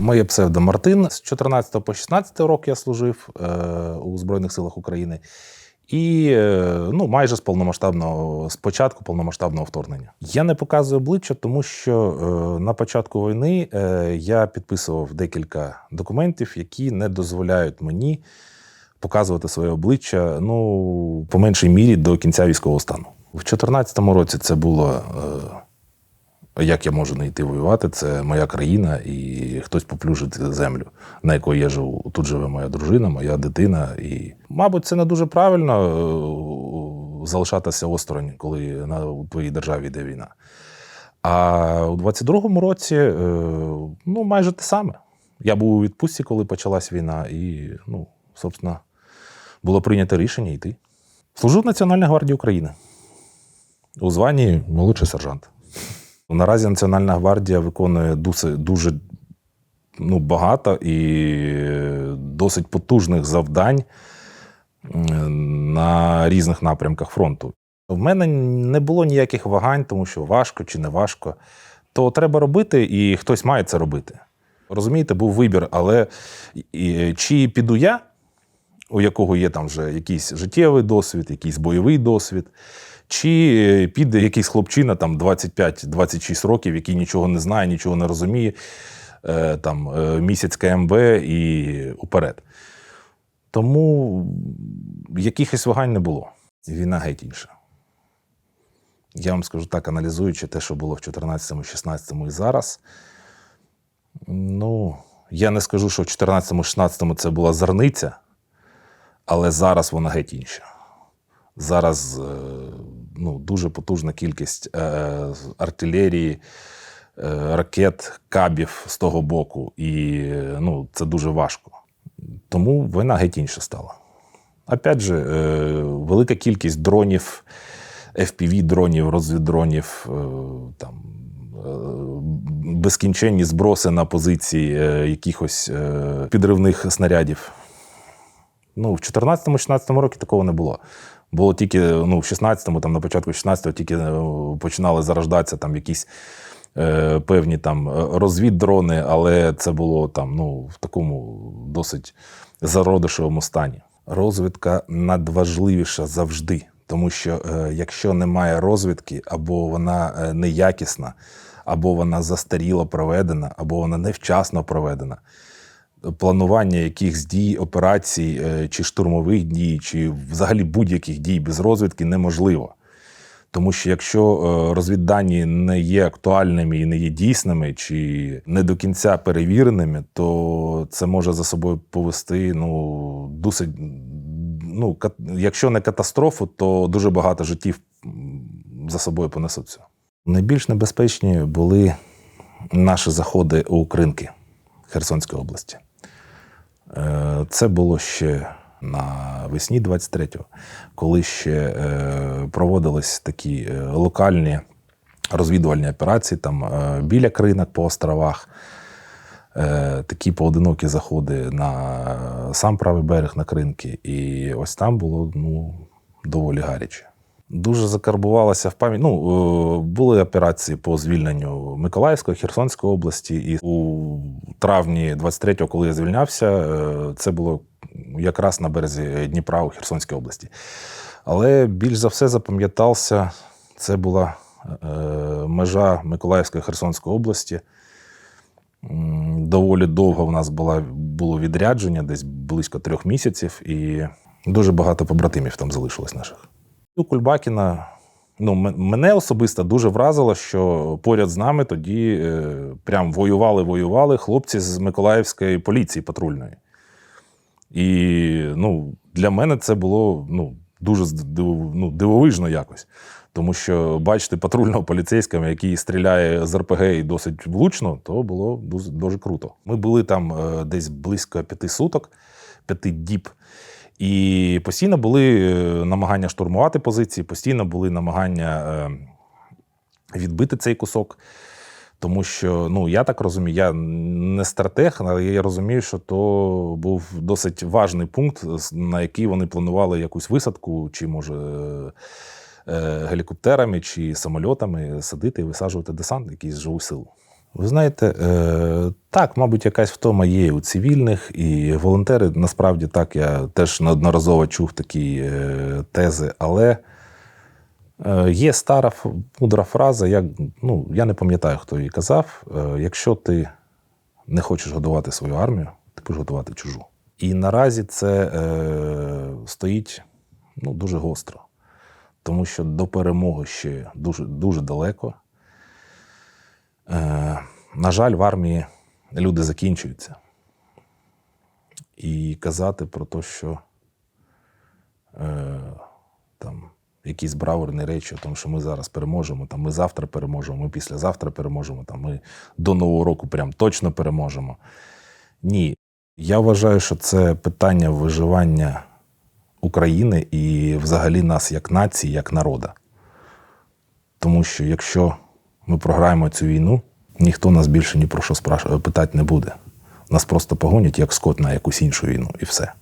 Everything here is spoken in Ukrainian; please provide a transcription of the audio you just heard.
Моє псевдо Мартин. З 14 по 16 рок я служив е, у Збройних силах України. І е, ну, майже з повномасштабного з початку повномасштабного вторгнення. Я не показую обличчя, тому що е, на початку війни е, я підписував декілька документів, які не дозволяють мені показувати своє обличчя ну, по меншій мірі до кінця військового стану. В 2014 році це було. Е, як я можу не йти воювати? Це моя країна, і хтось поплюжить землю, на якої я живу. Тут живе моя дружина, моя дитина. І, мабуть, це не дуже правильно е, залишатися осторонь, коли на твоїй державі йде війна. А у 22-му році, е, ну, майже те саме. Я був у відпустці, коли почалась війна, і, ну, собственно, було прийнято рішення йти. Служу в Національній гвардії України у званні молодший сержант. Наразі Національна гвардія виконує дуже, ну, багато і досить потужних завдань на різних напрямках фронту. В мене не було ніяких вагань, тому що важко чи не важко. То треба робити, і хтось має це робити. Розумієте, був вибір, але чи піду я, у якого є там вже якийсь життєвий досвід, якийсь бойовий досвід, чи піде якийсь хлопчина там 25-26 років, який нічого не знає, нічого не розуміє, е, там е, місяць КМБ і уперед. Тому якихось вагань не було. Війна геть інша. Я вам скажу так, аналізуючи те, що було в 14-му, 16-му і зараз. Ну, я не скажу, що в 14-му, 16-му це була зерниця, але зараз вона геть інша. Зараз е, ну, дуже потужна кількість е, артилерії, е, ракет, кабів з того боку, і ну, це дуже важко. Тому війна геть інша стала. Опять же, велика кількість дронів, FPV-дронів, розвіддронів, там, безкінченні зброси на позиції якихось підривних снарядів. Ну, в 14-16 році такого не було. Було тільки ну, в 16-му, там, на початку 16-го тільки е, починали зарождатися там якісь е, певні там е, розвіддрони, але це було там ну, в такому досить зародишовому стані. Розвідка надважливіша завжди, тому що е, якщо немає розвідки, або вона е, неякісна, або вона застаріло проведена, або вона невчасно проведена, планування якихось дій, операцій, е, чи штурмових дій, чи взагалі будь-яких дій без розвідки неможливо. Тому що якщо е, розвіддані не є актуальними і не є дійсними, чи не до кінця перевіреними, то це може за собою повести ну, досить, ну, якщо не катастрофу, то дуже багато життів за собою понесуться. Найбільш небезпечні були наші заходи у Кринки Херсонської області. Е, Це було ще навесні 23-го, коли ще е, проводились такі е, локальні розвідувальні операції там біля кринок по островах. Такі поодинокі заходи на сам правий берег на кринки. І ось там було ну, доволі гаряче. Дуже закарбувалася в пам'ять. Ну, е, були операції по звільненню Миколаївської, Херсонської області. І у травні 23-го, коли я звільнявся, е, це було якраз на березі Дніпра у Херсонській області. Але більш за все запам'ятався, це була е, межа Миколаївської Херсонської області. Доволі довго в нас була, було відрядження, десь близько трьох місяців, і дуже багато побратимів там залишилось наших. У Кульбакіна ну, мене особисто дуже вразило, що поряд з нами тоді е, прям воювали-воювали хлопці з Миколаївської поліції патрульної. І ну, для мене це було ну, дуже ну, дивовижно якось. Тому що бачити патрульного поліцейського, який стріляє з РПГ і досить влучно, то було дуже, дуже круто. Ми були там е, десь близько п'яти суток, п'яти діб. І постійно були е, намагання штурмувати позиції, постійно були намагання е, відбити цей кусок. Тому що, ну, я так розумію, я не стратег, але я розумію, що то був досить важний пункт, на який вони планували якусь висадку, чи може е, гелікоптерами, чи самольотами садити і висаджувати десант, якийсь живу силу. Ви знаєте, е, так, мабуть, якась втома є у цивільних, і волонтери, насправді так, я теж неодноразово чув такі е, тези, але е, є стара мудра фраза, як, ну, я не пам'ятаю, хто її казав. Якщо ти не хочеш годувати свою армію, ти будеш годувати чужу. І наразі це е, стоїть ну, дуже гостро, тому що до перемоги ще дуже, дуже далеко. Е, на жаль, в армії люди закінчуються. І казати про те, що е, там якісь браворні речі, тому що ми зараз переможемо, там, ми завтра переможемо, ми післязавтра переможемо, там, ми до Нового року прям точно переможемо. Ні. Я вважаю, що це питання виживання України і взагалі нас як нації, як народа. Тому що якщо ми програємо цю війну, ніхто нас більше ні про що спраш... питати не буде. Нас просто погонять як скот на якусь іншу війну, і все.